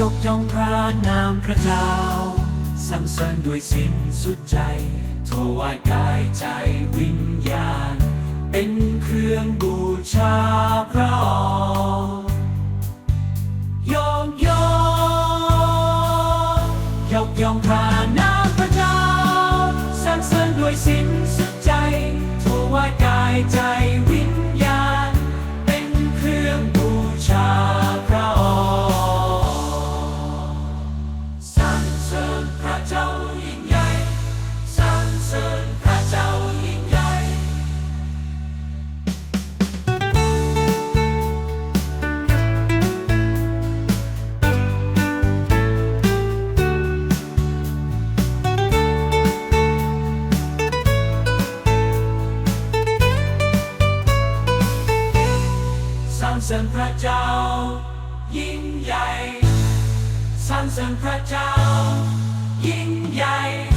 ยกย่องพระนามพระเจ้าสรรเสริญด้วยสิ้นสุดใจถวายกายใจวิญญาณ เป็นเครื่องบูชาพระองค์ยกยกยกย่องพระนามพระเจ้าสรรเสริญด้วยสิ้นสุดใจถวายกายใจ เสริญพระเจ้า ยิ่งใหญ่สรรเสริญพระเจ้า ยิ่งใหญ่